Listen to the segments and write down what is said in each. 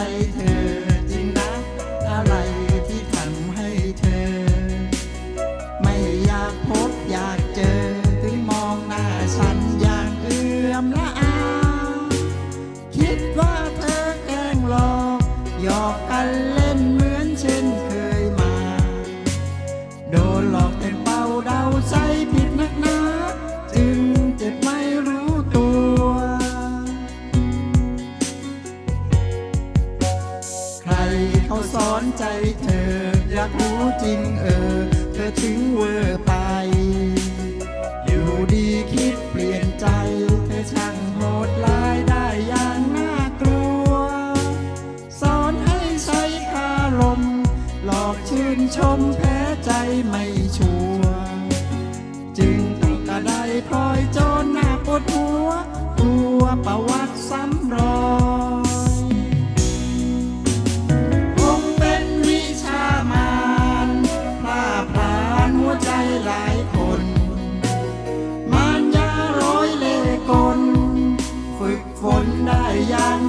night. อนใจเธอ อยากรู้จริงเออ เธอถึงเวอร์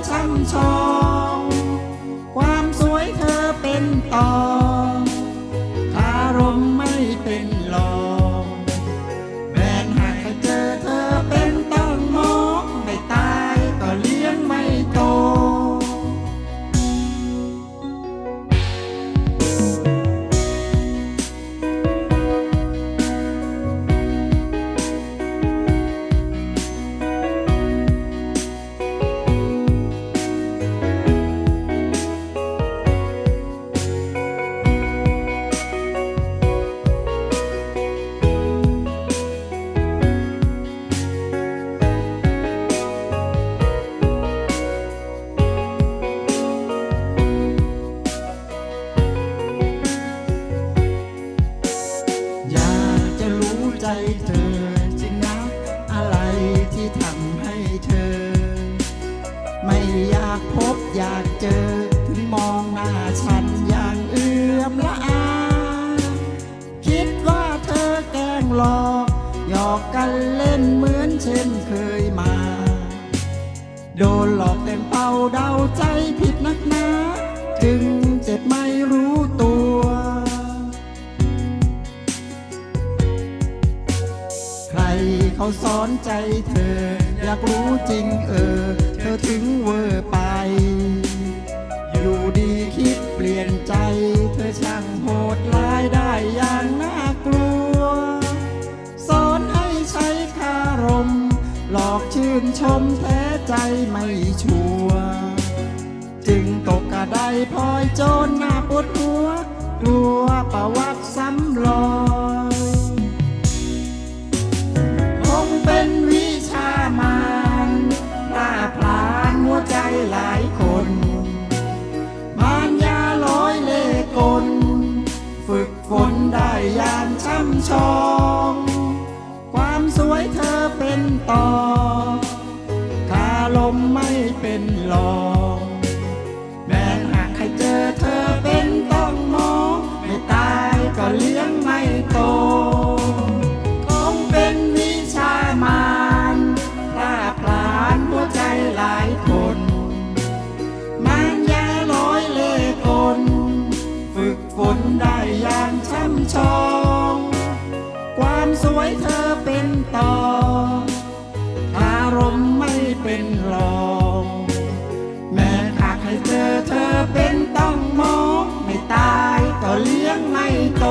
ช่ำชอง ความสวยเธอเป็นตองคารมไม่เป็นหลอง เธอจริงนะ อะไรที่ทำให้เธอ ไม่อยากพบอยากเจอถึงมองหน้าฉันอย่างเอื้อมละอา คิดว่าเธอแกล้งหลอกหยอกกันเล่นเหมือนเช่นเคยมา โดนหลอกเต็มเป้าเดาใจผิดนักหนา จึงเจ็บไม่รู้ตัว เขาสอนใจเธอ อยากรู้จริงเออ เธอถึงเวอร์ไป อยู่ดีคิดเปลี่ยนใจ เธอช่างโหดร้ายได้อย่างน่ากลัว สอนให้ใช้คารม หลอกชื่นชมแท้ใจไม่ชัวจึงตกกระไดพลอยโจรหน้าปวดหัว กลัวประวัติซ้ำรอย ชอง ความสวยเธอเป็นต่อคาลมไม่เป็นหลอกแม้หากให้เจอเธอเป็นต้องมองไม่ตายก็เลี้ยงไม่โต คงเป็นวิชามารพลาพลานหัวใจหลายคนมารยาร้อยเล่ห์กลฝึกฝนได้อย่างช่ำชอง สวยเธอเป็นต่ออารมณ์ไม่เป็นรองแม้หากให้เจอเธอเป็นต้องมองไม่ตายก็เลี้ยงไม่โต